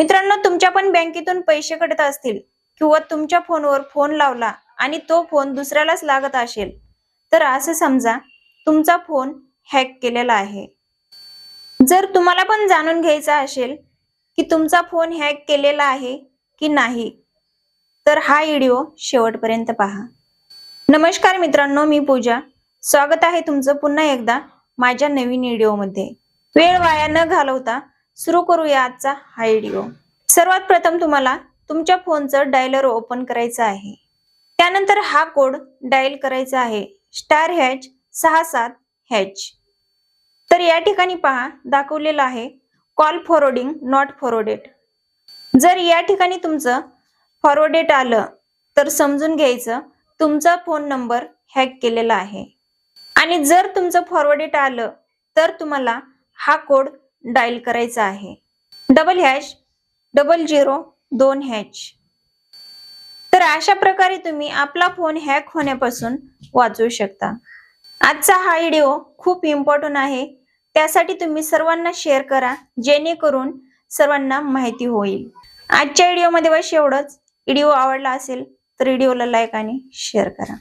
मित्रांनो तुमच्या पण बँकेतून पैसे कटत असतील किंवा तुमच्या फोनवर फोन लावला आणि तो फोन दुसऱ्यालाच लागत असेल तर असं समजा तुमचा फोन हॅक केलेला आहे. जर तुम्हाला पण जाणून घ्यायचा असेल की तुमचा फोन हॅक केलेला आहे की नाही तर हा व्हिडिओ शेवटपर्यंत पहा. नमस्कार मित्रांनो मी पूजा. स्वागत आहे तुमचं पुन्हा एकदा माझ्या नवीन व्हिडिओमध्ये. वेळ वाया न घालवता सुरू करूया आजचा हा व्हिडिओ सर्वात प्रथम तुम्हाला तुमच्या फोनचं डायलर ओपन करायचं आहे. त्यानंतर हा कोड डायल करायचा आहे. स्टार हॅच सहा सात हॅच तर या ठिकाणी पहा दाखवलेलं आहे कॉल फॉरवर्डिंग नॉट फॉरवर्डेड जर या ठिकाणी तुमचं फॉरवर्डेड आलं तर समजून घ्यायचं तुमचा फोन नंबर हॅक केलेला आहे. आणि जर तुमचं फॉरवर्डेड आलं तर तुम्हाला हा कोड डायल करायचा आहे. डबल हॅश डबल झिरो दोन हॅच तर अशा प्रकारे तुम्ही आपला फोन हॅक होण्यापासून वाचवू शकता. आजचा हा व्हिडिओ खूप इम्पॉर्टंट आहे. त्यासाठी तुम्ही सर्वांना शेअर करा जेणेकरून सर्वांना माहिती होईल. आजच्या व्हिडिओमध्ये बस एवढंच. व्हिडिओ आवडला असेल तर व्हिडिओला लाईक आणि शेअर करा.